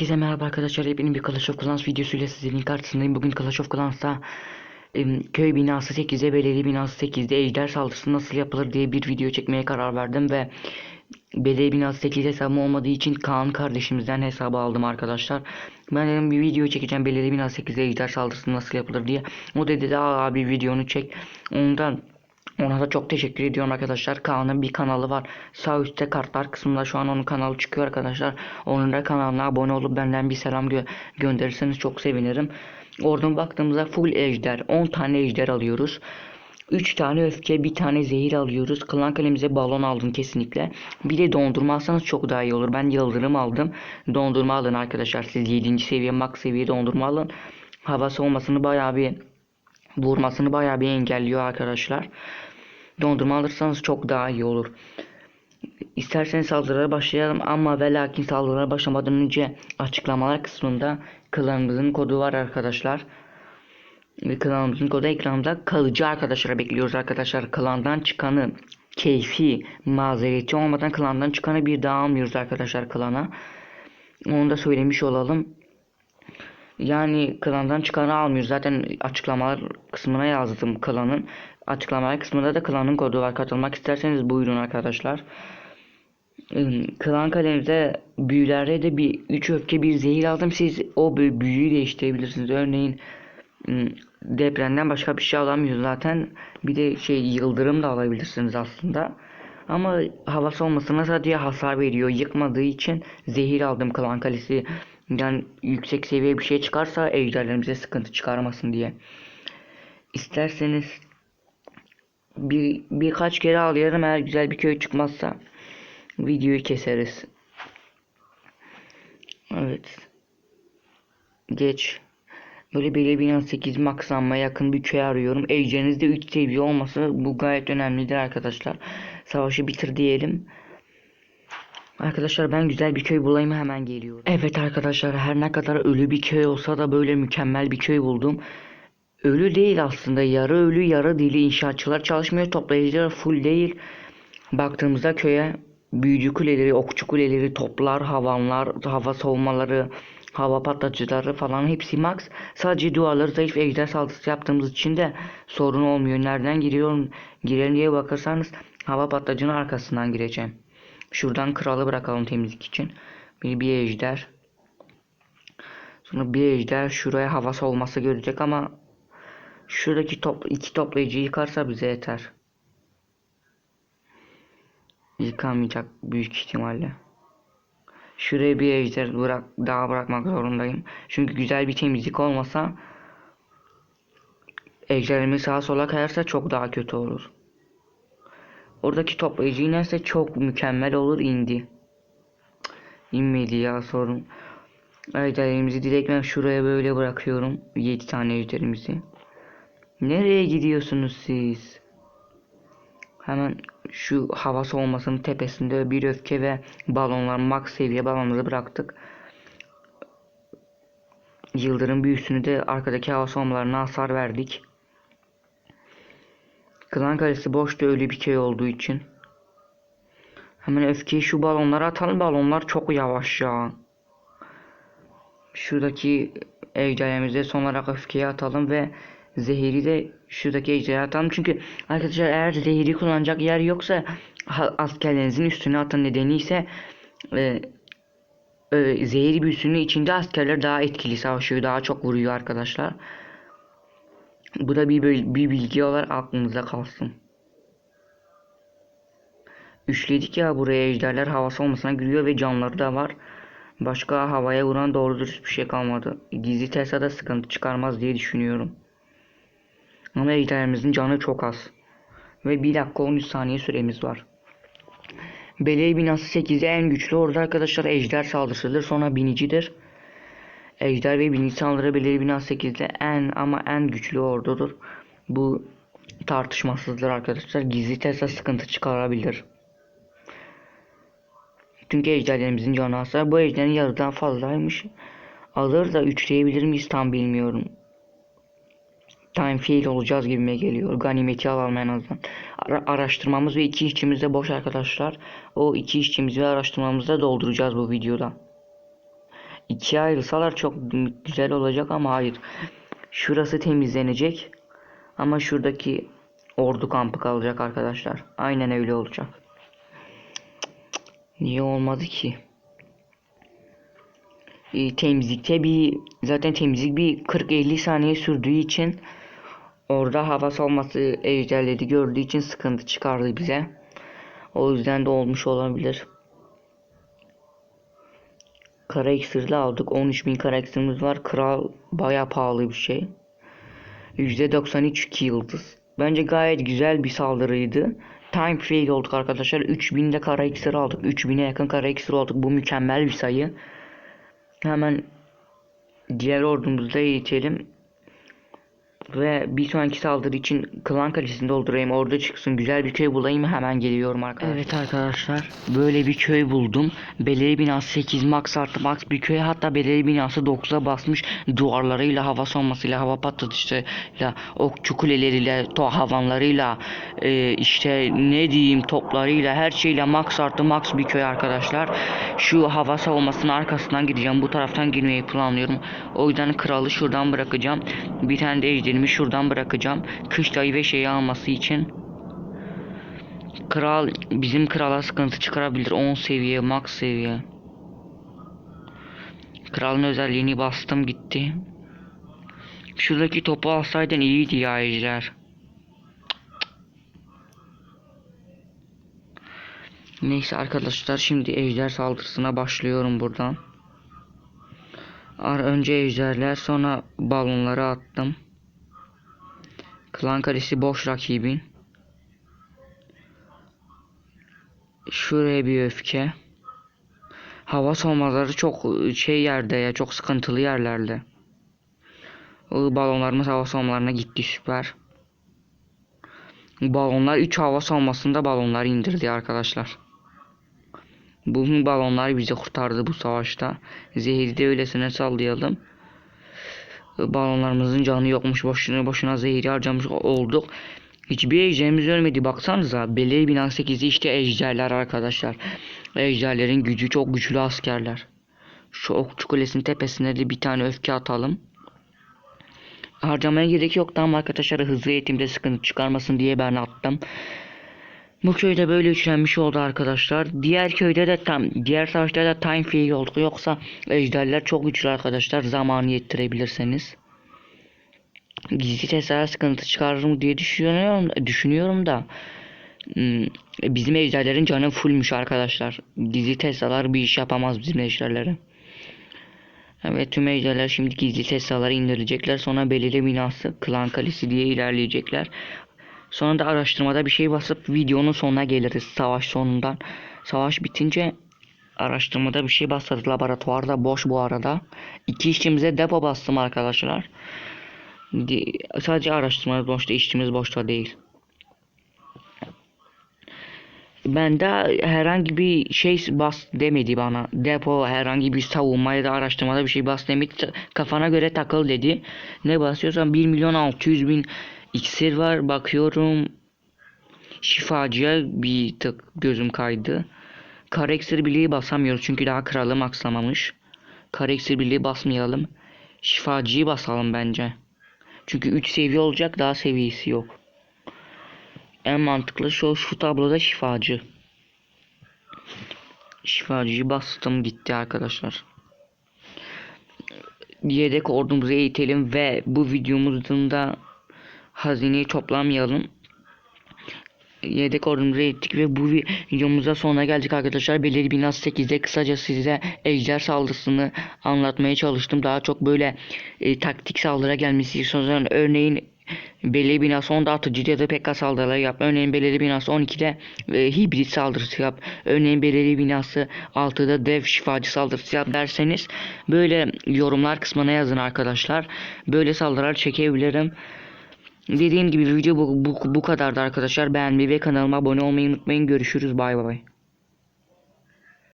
Herkese merhaba arkadaşlar. Hepinin bir Clash of Clans videosuyla sizlerin karşısındayım. Bugün Clash of Clans'ta köy binası 8'de, belediye binası 8'de ejder saldırısı nasıl yapılır diye bir video çekmeye karar verdim ve belediye binası 8 hesabım olmadığı için Kaan kardeşimizden hesabı aldım arkadaşlar. Ben dedim bir video çekeceğim belediye binası 8'de ejder saldırısı nasıl yapılır diye. O dedi de "Aa abi videonu çek. Ondan ona da çok teşekkür ediyorum arkadaşlar. Kaan'ın bir kanalı var. Sağ üstte kartlar kısmında şu an onun kanalı çıkıyor arkadaşlar. Onun da kanalına abone olup benden bir selam gö gönderirseniz çok sevinirim. Oradan baktığımızda full ejder. 10 tane ejder alıyoruz. 3 tane öfke, bir tane zehir alıyoruz. Klan kalemize balon aldım kesinlikle. Bir de dondurma alsanız çok daha iyi olur. Ben yıldırım aldım. Dondurma alın arkadaşlar. Siz 7. seviye max seviye dondurma alın. Hava soğumasını bayağı bir vurmasını bayağı bir engelliyor arkadaşlar. Dondurma alırsanız çok daha iyi olur. İsterseniz saldırılara başlayalım ama ve lakin saldırılara başlamadan önce açıklamalar kısmında klanımızın kodu var arkadaşlar. Ve klanımızın kodu ekranda kalıcı arkadaşlara bekliyoruz arkadaşlar. Klandan çıkanı keyfi mazereti olmadan klandan çıkanı bir daha almıyoruz arkadaşlar klana. Onu da söylemiş olalım. Yani klandan çıkanı almıyoruz. Zaten açıklamalar kısmına yazdım klanın. Açıklamalar kısmında da klanın kodu var. Katılmak isterseniz buyurun arkadaşlar. Klan kalemde büyülerde de bir 3 öfke bir zehir aldım. Siz o bü- büyüyü değiştirebilirsiniz. Örneğin depremden başka bir şey alamıyoruz zaten. Bir de şey yıldırım da alabilirsiniz aslında. Ama havası olmasına sadece hasar veriyor. Yıkmadığı için zehir aldım klan kalesi. Yani yüksek seviye bir şey çıkarsa ejderlerimize sıkıntı çıkarmasın diye. İsterseniz bir birkaç kere ağlayalım eğer güzel bir köy çıkmazsa videoyu keseriz. Evet. Geç. Böyle bir 8 maksamma yakın bir köy arıyorum. Ejderiniz de 3 seviye olması bu gayet önemlidir arkadaşlar. Savaşı bitir diyelim. Arkadaşlar ben güzel bir köy bulayım hemen geliyorum. Evet arkadaşlar her ne kadar ölü bir köy olsa da böyle mükemmel bir köy buldum. Ölü değil aslında yarı ölü yarı dili inşaatçılar çalışmıyor toplayıcılar full değil. Baktığımızda köye büyücü kuleleri, okçu kuleleri, toplar, havanlar, hava savunmaları, hava patlatıcıları falan hepsi max. Sadece duvarları zayıf ejder saldırısı yaptığımız için de sorun olmuyor. Nereden giriyorum, girelim diye bakarsanız hava patlatıcının arkasından gireceğim. Şuradan kralı bırakalım temizlik için. Bir, bir ejder. Sonra bir ejder şuraya hava savunması görecek ama şuradaki top, iki toplayıcıyı yıkarsa bize yeter. Yıkamayacak büyük ihtimalle. Şuraya bir ejder bırak, daha bırakmak zorundayım. Çünkü güzel bir temizlik olmasa ejderimiz sağa sola kayarsa çok daha kötü olur. Oradaki toplayıcı inerse çok mükemmel olur indi. İnmedi ya sorun. Ejderlerimizi direkt ben şuraya böyle bırakıyorum. 7 tane ejderimizi. Nereye gidiyorsunuz siz? Hemen şu hava soğumasının tepesinde bir öfke ve balonlar max seviye balonları bıraktık. Yıldırım büyüsünü de arkadaki hava soğumalarına hasar verdik. Klan kalesi boştu öyle bir köy olduğu için. Hemen öfkeyi şu balonlara atalım. Balonlar çok yavaş ya. Şuradaki ejderimize son olarak öfkeyi atalım ve zehiri de şuradaki ejderha atalım. Çünkü arkadaşlar eğer zehiri kullanacak yer yoksa askerlerinizin üstüne atın nedeni ise e, e, zehir büyüsünün içinde askerler daha etkili savaşıyor. Daha çok vuruyor arkadaşlar. Bu da bir, bir bilgi olarak aklınızda kalsın. Üçledik ya buraya ejderler havası olmasına giriyor ve canları da var. Başka havaya vuran doğru dürüst bir şey kalmadı. Gizli Tesla'da sıkıntı çıkarmaz diye düşünüyorum. Ama ejderlerimizin canı çok az. Ve 1 dakika 13 saniye süremiz var. Belediye binası 8'de en güçlü orada arkadaşlar ejder saldırısıdır. Sonra binicidir. Ejder ve binici saldırı belediye 8'de en ama en güçlü ordudur. Bu tartışmasızdır arkadaşlar. Gizli Tesla sıkıntı çıkarabilir. Çünkü ejderlerimizin canı hasar. Bu ejderin yarıdan fazlaymış. Alır da üçleyebilir miyiz tam bilmiyorum. Time fail olacağız gibime geliyor. Ganimeti alalım en azından. Ara- araştırmamız ve iki işçimiz de boş arkadaşlar. O iki işçimizi ve araştırmamızı da dolduracağız bu videoda. İkiye ayrılsalar çok güzel olacak ama hayır. Şurası temizlenecek. Ama şuradaki ordu kampı kalacak arkadaşlar. Aynen öyle olacak. Niye olmadı ki? E, temizlikte bir zaten temizlik bir 40-50 saniye sürdüğü için orada hava soğuması ejderleri gördüğü için sıkıntı çıkardı bize. O yüzden de olmuş olabilir. Kara iksirli aldık. 13.000 kara iksirimiz var. Kral baya pahalı bir şey. %93 2 yıldız. Bence gayet güzel bir saldırıydı. Time fail olduk arkadaşlar. 3000 de kara iksir aldık. 3000'e yakın kara iksir aldık. Bu mükemmel bir sayı. Hemen diğer ordumuzu da eğitelim. Ve bir sonraki saldırı için klan kalesini doldurayım. Orada çıksın. Güzel bir köy bulayım. Hemen geliyorum arkadaşlar. Evet arkadaşlar. Böyle bir köy buldum. Belediye binası 8 max artı max bir köy. Hatta belediye binası 9'a basmış. Duvarlarıyla, hava sonmasıyla, hava patlatışıyla, okçu kuleleriyle, to havanlarıyla, e, işte ne diyeyim toplarıyla, her şeyle max artı max bir köy arkadaşlar. Şu hava savunmasının arkasından gideceğim. Bu taraftan girmeyi planlıyorum. O yüzden kralı şuradan bırakacağım. Bir tane de ejderimi şuradan bırakacağım. Kış dayı ve şeyi alması için. Kral bizim krala sıkıntı çıkarabilir. 10 seviye, max seviye. Kralın özelliğini bastım gitti. Şuradaki topu alsaydın iyiydi ya ejder. Neyse arkadaşlar şimdi ejder saldırısına başlıyorum buradan. Önce ejderler sonra balonları attım. Klan kalesi boş rakibin. Şuraya bir öfke. Hava savunmaları çok şey yerde ya çok sıkıntılı yerlerde. Balonlarımız hava savunmalarına gitti süper. Balonlar 3 hava savunmasında balonlar indirdi arkadaşlar. Bu balonlar bizi kurtardı bu savaşta. Zehri de öylesine sallayalım. Balonlarımızın canı yokmuş. Boşuna boşuna zehri harcamış olduk. Hiçbir ejderimiz ölmedi. Baksanıza. Belediye binası 8'i işte ejderler arkadaşlar. Ejderlerin gücü çok güçlü askerler. Şu okçu kulesinin tepesine de bir tane öfke atalım. Harcamaya gerek yoktu ama arkadaşlar hızlı eğitimde sıkıntı çıkarmasın diye ben attım. Bu köyde böyle üçlenmiş oldu arkadaşlar. Diğer köyde de tam diğer savaşta da time fail olduk. Yoksa ejderler çok güçlü arkadaşlar. Zamanı yettirebilirseniz. Gizli testler sıkıntı çıkarır mı diye düşünüyorum, düşünüyorum da. Hmm, Bizim ejderlerin canı fullmüş arkadaşlar. Gizli Tesla'lar bir iş yapamaz bizim ejderlere. Evet tüm ejderler şimdi gizli Tesla'ları indirecekler. Sonra belirli binası klan kalesi diye ilerleyecekler. Sonra da araştırmada bir şey basıp videonun sonuna geliriz savaş sonundan. Savaş bitince araştırmada bir şey basarız. Laboratuvarda boş bu arada. İki işçimize depo bastım arkadaşlar. Sadece araştırmamız boşta, işçimiz boşta değil. Ben de herhangi bir şey bas demedi bana. Depo herhangi bir savunma ya da araştırmada bir şey bas demedi. Kafana göre takıl dedi. Ne basıyorsan 1 milyon 600 bin iksir var. Bakıyorum şifacıya bir tık gözüm kaydı. Kara iksir birliği basamıyoruz çünkü daha kralı maksamamış. Kara iksir birliği basmayalım. Şifacıyı basalım bence. Çünkü 3 seviye olacak daha seviyesi yok. En mantıklı şu şu tabloda şifacı. Şifacıyı bastım gitti arkadaşlar. Yedek ordumuzu eğitelim ve bu videomuzun da hazineyi toplamayalım. Yedek ordumuzu eğittik ve bu videomuza sonuna geldik arkadaşlar. Belirli binası 8'de kısaca size ejder saldırısını anlatmaya çalıştım. Daha çok böyle e, taktik saldırı gelmesi istiyorsanız örneğin belirli binası 10'da atıcı ya da PK saldırıları yap. Örneğin belirli binası 12'de e, hibrit saldırısı yap. Örneğin belirli binası 6'da dev şifacı saldırısı yap derseniz böyle yorumlar kısmına yazın arkadaşlar. Böyle saldırılar çekebilirim. Dediğim gibi video bu, bu, bu kadardı arkadaşlar. Beğenmeyi ve kanalıma abone olmayı unutmayın. Görüşürüz. Bay bay.